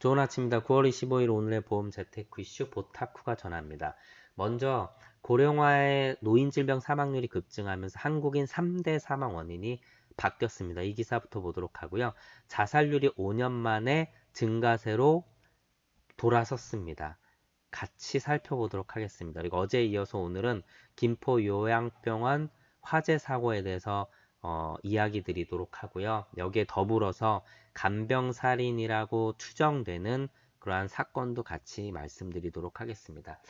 좋은 아침입니다. 9월 25일 오늘의 보험 재테크 이슈 보타쿠가 전합니다. 먼저 고령화의 노인질병 사망률이 급증하면서 한국인 3대 사망 원인이 바뀌었습니다. 이 기사부터 보도록 하고요. 자살률이 5년 만에 증가세로 돌아섰습니다. 같이 살펴보도록 하겠습니다. 그리고 어제 이어서 오늘은 김포 요양병원 화재 사고에 대해서 어, 이야기 드리도록 하고요. 여기에 더불어서 간병살인이라고 추정되는 그러한 사건도 같이 말씀드리도록 하겠습니다.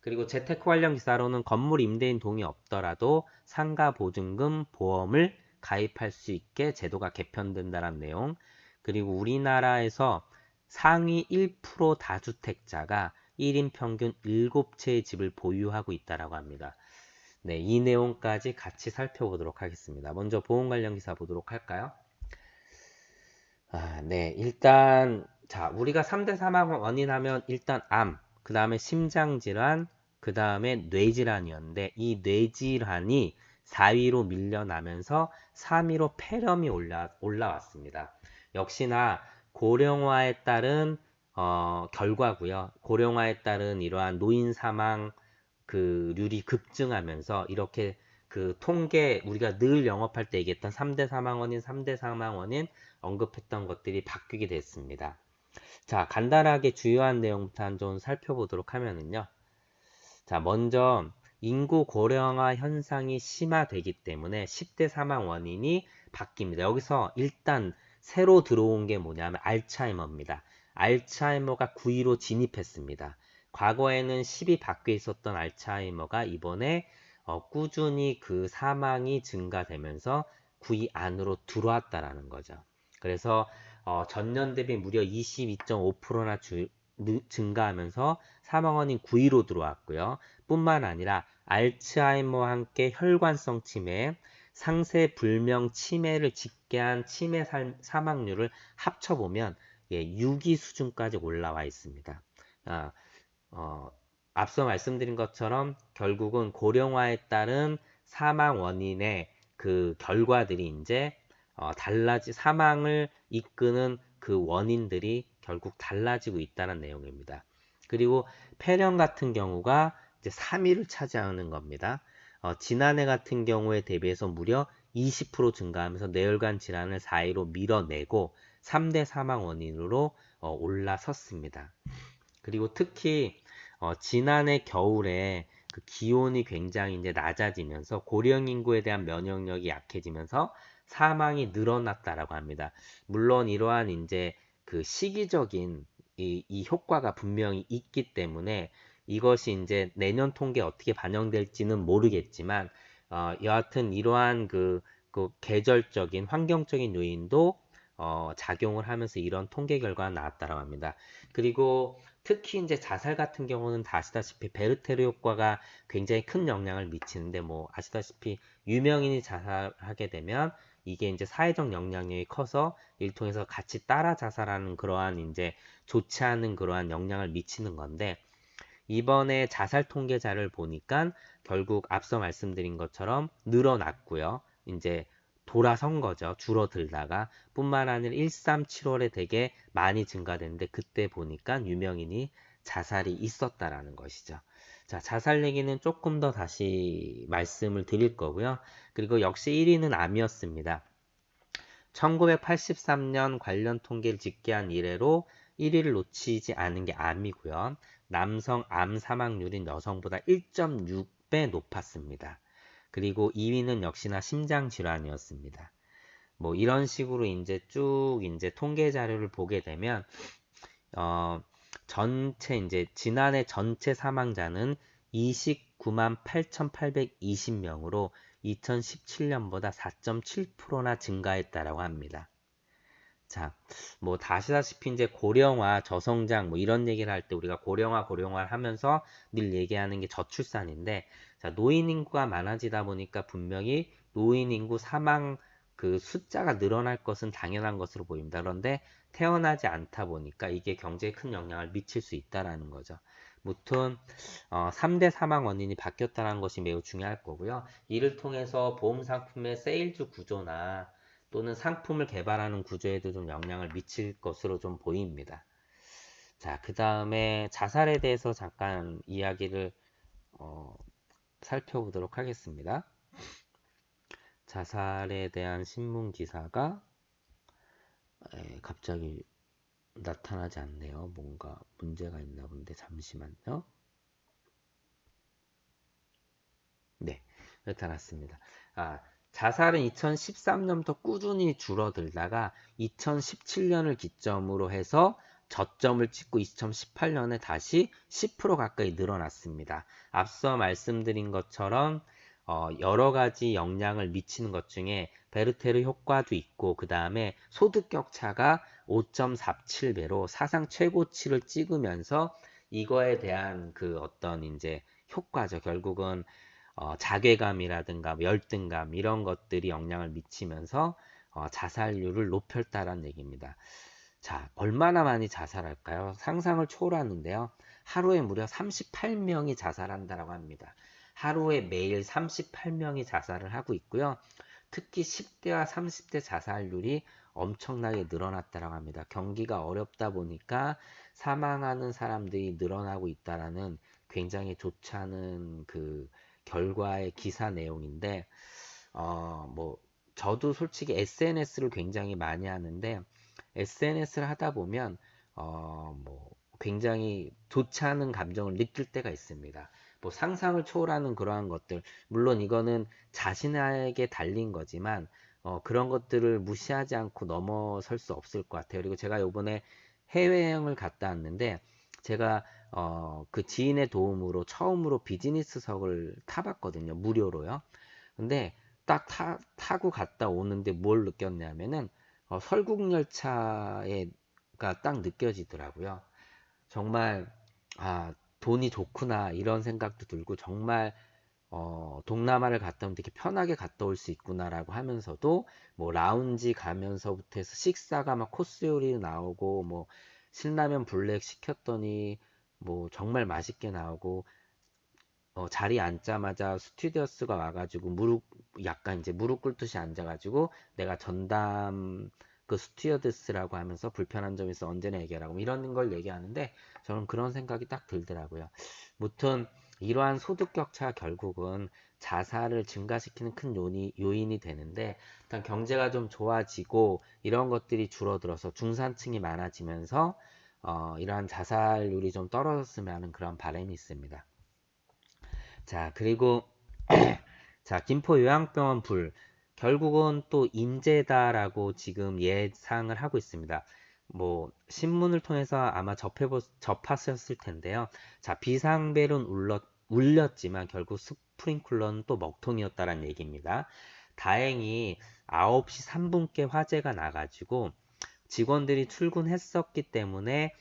그리고 재테크 관련 기사로는 건물 임대인 동의 없더라도 상가 보증금 보험을 가입할 수 있게 제도가 개편된다는 내용. 그리고 우리나라에서 상위 1% 다주택자가 1인 평균 7채의 집을 보유하고 있다라고 합니다. 네, 이 내용까지 같이 살펴보도록 하겠습니다. 먼저 보험 관련 기사 보도록 할까요? 아, 네, 일단 자, 우리가 3대 사망 원인 하면 일단 암, 그 다음에 심장 질환, 그 다음에 뇌질환이었는데 이 뇌질환이 4위로 밀려나면서 3위로 폐렴이 올라, 올라왔습니다. 역시나 고령화에 따른 어, 결과고요. 고령화에 따른 이러한 노인 사망 그 률이 급증하면서 이렇게 그 통계 우리가 늘 영업할 때 얘기했던 3대 사망 원인, 3대 사망 원인 언급했던 것들이 바뀌게 됐습니다. 자, 간단하게 주요한 내용부터 한번 살펴보도록 하면은요. 자, 먼저 인구 고령화 현상이 심화되기 때문에 10대 사망 원인이 바뀝니다. 여기서 일단 새로 들어온 게 뭐냐면 알츠하이머입니다. 알츠하이머가 9위로 진입했습니다. 과거에는 10이 밖에 있었던 알츠하이머가 이번에 어, 꾸준히 그 사망이 증가되면서 9위 안으로 들어왔다라는 거죠. 그래서 어, 전년 대비 무려 22.5%나 주, 증가하면서 사망원인 9위로 들어왔고요. 뿐만 아니라 알츠하이머와 함께 혈관성 치매, 상세 불명 치매를 직계한 치매 사망률을 합쳐보면 예, 6위 수준까지 올라와 있습니다. 아, 어, 앞서 말씀드린 것처럼 결국은 고령화에 따른 사망 원인의 그 결과들이 이제 어, 달라지 사망을 이끄는 그 원인들이 결국 달라지고 있다는 내용입니다. 그리고 폐렴 같은 경우가 이제 3위를 차지하는 겁니다. 어, 지난해 같은 경우에 대비해서 무려 20% 증가하면서 뇌혈관 질환을 4위로 밀어내고 3대 사망 원인으로 어, 올라섰습니다. 그리고 특히 어, 지난해 겨울에 그 기온이 굉장히 이제 낮아지면서 고령 인구에 대한 면역력이 약해지면서 사망이 늘어났다라고 합니다. 물론 이러한 이제 그 시기적인 이, 이 효과가 분명히 있기 때문에 이것이 이제 내년 통계에 어떻게 반영될지는 모르겠지만 어, 여하튼 이러한 그, 그 계절적인 환경적인 요인도 어, 작용을 하면서 이런 통계 결과가 나왔다고 합니다. 그리고 특히 이제 자살 같은 경우는 다 아시다시피 베르테르 효과가 굉장히 큰 영향을 미치는데 뭐 아시다시피 유명인이 자살하게 되면 이게 이제 사회적 영향력이 커서 일통해서 같이 따라 자살하는 그러한 이제 좋지 않은 그러한 영향을 미치는 건데 이번에 자살 통계자를 보니까 결국 앞서 말씀드린 것처럼 늘어났고요. 이제 돌아선 거죠. 줄어들다가 뿐만 아니라 137월에 되게 많이 증가됐는데 그때 보니까 유명인이 자살이 있었다라는 것이죠. 자, 자살 얘기는 조금 더 다시 말씀을 드릴 거고요. 그리고 역시 1위는 암이었습니다. 1983년 관련 통계를 집계한 이래로 1위를 놓치지 않은 게 암이고요. 남성 암 사망률은 여성보다 1.6배 높았습니다. 그리고 2위는 역시나 심장 질환이었습니다. 뭐 이런 식으로 이제 쭉 이제 통계 자료를 보게 되면 어 전체 이제 지난해 전체 사망자는 29만 8,820명으로 2017년보다 4.7%나 증가했다라고 합니다. 자, 뭐 다시다시피 이제 고령화, 저성장 뭐 이런 얘기를 할 때 우리가 고령화, 고령화를 하면서 늘 얘기하는 게 저출산인데 자, 노인 인구가 많아지다 보니까 분명히 노인 인구 사망 그 숫자가 늘어날 것은 당연한 것으로 보입니다. 그런데 태어나지 않다 보니까 이게 경제에 큰 영향을 미칠 수 있다라는 거죠. 무튼 어, 3대 사망 원인이 바뀌었다는 것이 매우 중요할 거고요. 이를 통해서 보험 상품의 세일즈 구조나 또는 상품을 개발하는 구조에도 좀 영향을 미칠 것으로 좀 보입니다. 자, 그 다음에 자살에 대해서 잠깐 이야기를 어, 살펴보도록 하겠습니다. 자살에 대한 신문 기사가 에, 갑자기 나타나지 않네요. 뭔가 문제가 있나 본데 잠시만요. 네, 나타났습니다. 아, 자살은 2013년부터 꾸준히 줄어들다가 2017년을 기점으로 해서 저점을 찍고 2018년에 다시 10% 가까이 늘어났습니다. 앞서 말씀드린 것처럼 어, 여러 가지 영향을 미치는 것 중에 베르테르 효과도 있고 그 다음에 소득 격차가 5.47배로 사상 최고치를 찍으면서 이거에 대한 그 어떤 이제 효과죠. 결국은 어, 자괴감이라든가 뭐 열등감 이런 것들이 영향을 미치면서 어, 자살률을 높였다라는 얘기입니다. 자, 얼마나 많이 자살할까요? 상상을 초월하는데요. 하루에 무려 38명이 자살한다라고 합니다. 하루에 매일 38명이 자살을 하고 있고요. 특히 10대와 30대 자살률이 엄청나게 늘어났다고 합니다. 경기가 어렵다 보니까 사망하는 사람들이 늘어나고 있다라는 굉장히 좋지 않은 그 결과의 기사 내용인데 어 뭐 저도 솔직히 SNS를 굉장히 많이 하는데 SNS를 하다 보면 어 뭐 굉장히 좋지 않은 감정을 느낄 때가 있습니다. 뭐 상상을 초월하는 그러한 것들 물론 이거는 자신에게 달린 거지만 어, 그런 것들을 무시하지 않고 넘어설 수 없을 것 같아요. 그리고 제가 요번에 해외여행을 갔다 왔는데 제가 어, 그 지인의 도움으로 처음으로 비즈니스석을 타봤거든요. 무료로요. 근데 딱 타, 타고 갔다 오는데 뭘 느꼈냐면은 어, 설국열차가 딱 느껴지더라고요. 정말 아 돈이 좋구나 이런 생각도 들고 정말 어, 동남아를 갔다 오면 되게 편하게 갔다 올 수 있구나라고 하면서도 뭐 라운지 가면서부터 해서 식사가 막 코스 요리 나오고 뭐 신라면 블랙 시켰더니 뭐 정말 맛있게 나오고 어, 자리에 앉자마자 스튜디오스가 와가지고 무릎 약간 이제 무릎 꿇듯이 앉아가지고 내가 전담 그 스튜어디스라고 하면서 불편한 있어 언제나 얘기하라고 뭐 이런 걸 얘기하는데 저는 그런 생각이 딱 들더라고요. 무튼 이러한 소득 격차 결국은 자살을 증가시키는 큰 요인이, 요인이 되는데 일단 경제가 좀 좋아지고 이런 것들이 줄어들어서 중산층이 많아지면서 어, 이러한 자살률이 좀 떨어졌으면 하는 그런 바람이 있습니다. 자 그리고 자 김포 요양병원 불 결국은 또 인재다라고 지금 예상을 하고 있습니다. 뭐 신문을 통해서 아마 접해보, 접하셨을 텐데요. 자 비상벨은 울렸, 울렸지만 결국 스프링클러는 또 먹통이었다는 얘기입니다. 다행히 9시 3분께 화재가 나가지고 직원들이 출근했었기 때문에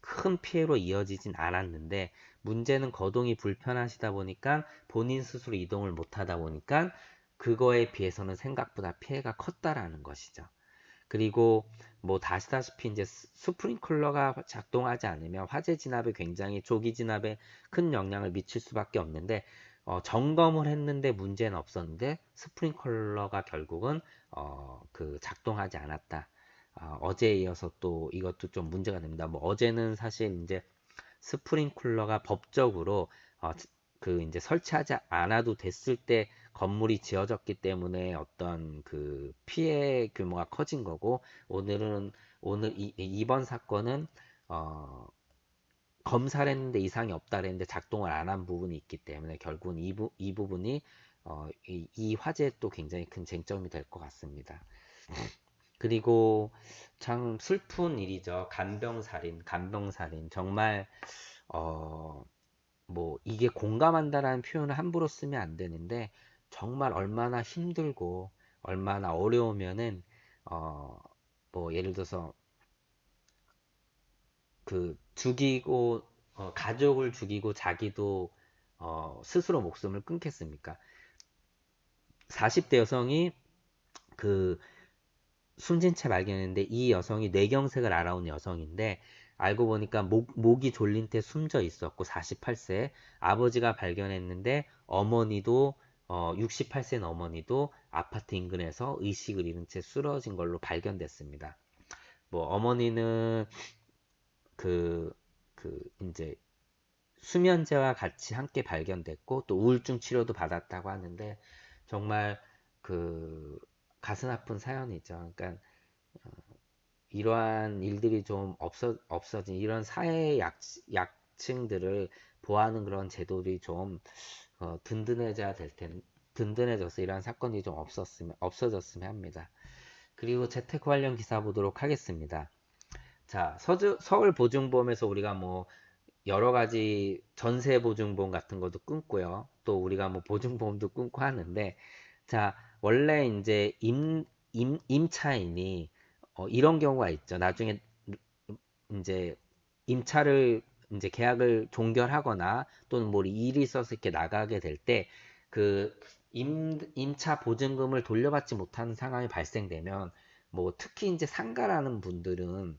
큰 피해로 이어지진 않았는데 문제는 거동이 불편하시다 보니까 본인 스스로 이동을 못하다 보니까 그거에 비해서는 생각보다 피해가 컸다라는 것이죠. 그리고 뭐 다시다시피 이제 스프링클러가 작동하지 않으면 화재 진압에 굉장히 조기 진압에 큰 영향을 미칠 수밖에 없는데 어, 점검을 했는데 문제는 없었는데 스프링클러가 결국은 어, 그 작동하지 않았다. 어, 어제에 이어서 또 이것도 좀 문제가 됩니다. 뭐 어제는 사실 이제 스프링클러가 법적으로 어, 그 이제 설치하지 않아도 됐을 때 건물이 지어졌기 때문에 어떤 그 피해 규모가 커진 거고 오늘은 오늘 이, 이번 사건은 어 검사를 했는데 이상이 없다 그랬는데 작동을 안 한 부분이 있기 때문에 결국은 이, 부, 이 부분이 어, 이, 이 화제에 또 굉장히 큰 쟁점이 될 것 같습니다. 그리고 참 슬픈 일이죠. 간병살인, 간병살인. 정말 어, 뭐 이게 공감한다라는 표현을 함부로 쓰면 안 되는데 정말 얼마나 힘들고 얼마나 어려우면은 어 뭐 예를 들어서 그 죽이고 어, 가족을 죽이고 자기도 어, 스스로 목숨을 끊겠습니까? 40대 여성이 그 숨진 채 발견했는데 이 여성이 뇌경색을 알아온 여성인데 알고 보니까 목, 목이 졸린 채 숨져 있었고 48세 아버지가 발견했는데 어머니도 어, 68세 어머니도 아파트 인근에서 의식을 잃은 채 쓰러진 걸로 발견됐습니다. 뭐 어머니는 그 그 이제 수면제와 같이 함께 발견됐고 또 우울증 치료도 받았다고 하는데 정말 그 가슴 아픈 사연이죠. 그러니까 어, 이러한 일들이 좀 없어 없어진 이런 사회 약 약층들을 보호하는 그런 제도들이 좀 어, 든든해져야 될 텐, 든든해져서 이러한 사건이 좀 없었으면 없어졌으면 합니다. 그리고 재테크 관련 기사 보도록 하겠습니다. 자, 서주, 서울 보증보험에서 우리가 뭐 여러 가지 전세 보증보험 같은 것도 끊고요. 또 우리가 뭐 보증보험도 끊고 하는데, 자, 원래 이제 임, 임, 임차인이 어, 이런 경우가 있죠. 나중에 이제 임차를 이제 계약을 종결하거나 또는 뭐 일이 있어서 이렇게 나가게 될 때 그 임, 임차 보증금을 돌려받지 못하는 상황이 발생되면 뭐 특히 이제 상가라는 분들은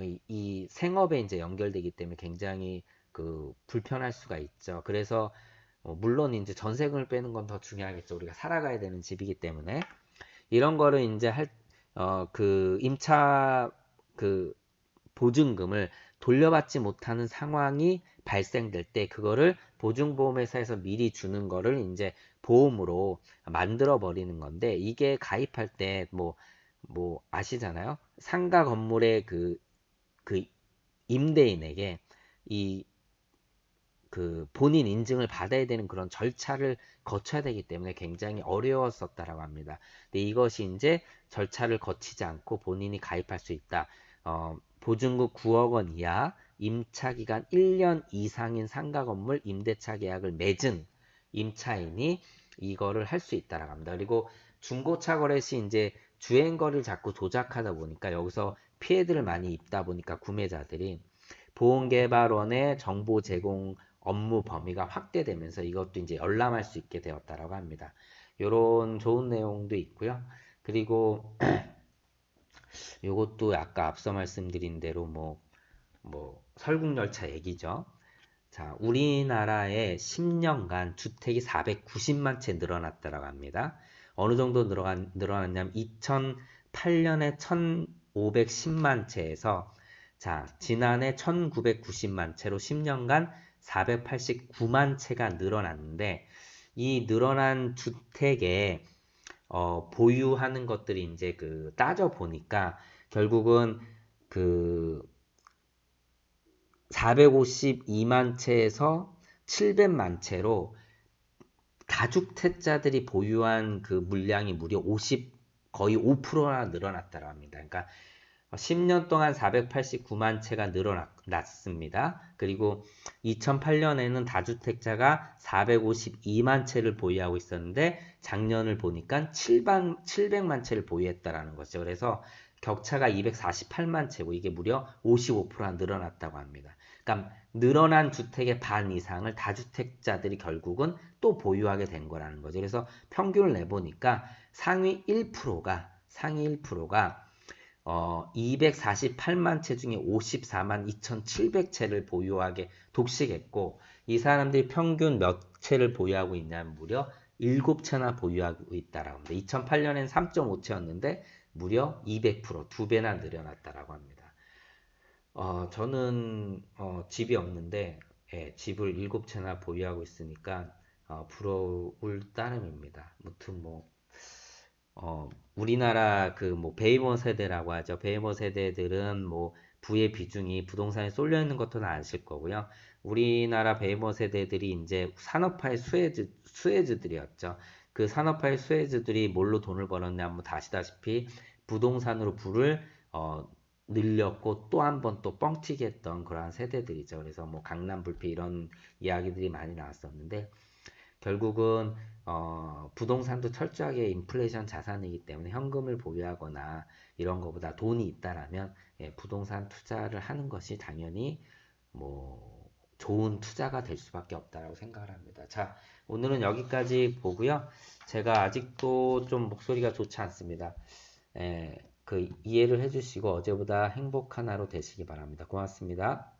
이, 이 생업에 이제 연결되기 때문에 굉장히 그 불편할 수가 있죠. 그래서 어, 물론 이제 전세금을 빼는 건 더 중요하겠죠. 우리가 살아가야 되는 집이기 때문에 이런 거를 이제 할 어 그 임차 그 보증금을 돌려받지 못하는 상황이 발생될 때 그거를 보증보험회사에서 미리 주는 거를 이제 보험으로 만들어 버리는 건데 이게 가입할 때뭐뭐 아시잖아요. 상가 건물의 그 그 임대인에게 이 그 본인 인증을 받아야 되는 그런 절차를 거쳐야 되기 때문에 굉장히 어려웠었다라고 합니다. 근데 이것이 이제 절차를 거치지 않고 본인이 가입할 수 있다. 어, 보증금 9억 원 이하, 임차 기간 1년 이상인 상가 건물 임대차 계약을 맺은 임차인이 이거를 할 수 있다라고 합니다. 그리고 중고차 거래 시 이제 주행 거리를 자꾸 조작하다 보니까 여기서 피해들을 많이 입다 보니까 구매자들이 보험개발원의 정보 제공 업무 범위가 확대되면서 이것도 이제 열람할 수 있게 되었다라고 합니다. 이런 좋은 내용도 있고요. 그리고 이것도 아까 앞서 말씀드린 대로 뭐, 뭐, 설국열차 얘기죠. 자, 우리나라에 10년간 주택이 490만 채 늘어났다라고 합니다. 어느 정도 늘어간, 늘어났냐면 2008년에 1,510만 채에서 자, 지난해 1,990만 채로 10년간 489만 채가 늘어났는데 이 늘어난 주택에 어, 보유하는 것들이 이제 그 따져 보니까 결국은 그 452만 채에서 700만 채로 다주택자들이 보유한 그 물량이 무려 50 거의 5%나 늘어났다고 합니다. 그러니까 10년 동안 489만 채가 늘어났습니다. 그리고 2008년에는 다주택자가 452만 채를 보유하고 있었는데 작년을 보니까 7만, 700만 채를 보유했다라는 거죠. 그래서 격차가 248만 채고 이게 무려 55%나 늘어났다고 합니다. 그러니까 늘어난 주택의 반 이상을 다주택자들이 결국은 또 보유하게 된 거라는 거죠. 그래서 평균을 내보니까 상위 1%가 상위 1%가 어, 248만 채 중에 54만 2,700채를 보유하게 독식했고 이 사람들이 평균 몇 채를 보유하고 있냐면 무려 7채나 보유하고 있다라고 합니다. 2008년엔 3.5채였는데 무려 200%, 두 배나 늘어났다라고 합니다. 어, 저는 어, 집이 없는데 예, 집을 7채나 보유하고 있으니까 어, 부러울 따름입니다. 무튼 뭐 어, 우리나라 그 뭐 베이머 세대라고 하죠. 베이머 세대들은 뭐 부의 비중이 부동산에 쏠려 있는 것도 아실 거고요. 우리나라 베이머 세대들이 이제 산업화의 수혜즈 수혜즈들이었죠. 그 산업화의 수혜즈들이 뭘로 돈을 벌었냐 뭐 다시다시피 부동산으로 부를 어, 늘렸고 또 한 번 또 뻥튀기 했던 그러한 세대들이죠. 그래서 뭐 강남 불패 이런 이야기들이 많이 나왔었는데 결국은 어, 부동산도 철저하게 인플레이션 자산이기 때문에 현금을 보유하거나 이런 것보다 돈이 있다라면 예, 부동산 투자를 하는 것이 당연히 뭐 좋은 투자가 될 수밖에 없다라고 생각을 합니다. 자, 오늘은 여기까지 보고요. 제가 아직도 좀 목소리가 좋지 않습니다. 예, 그 이해를 해주시고 어제보다 행복한 하루 되시기 바랍니다. 고맙습니다.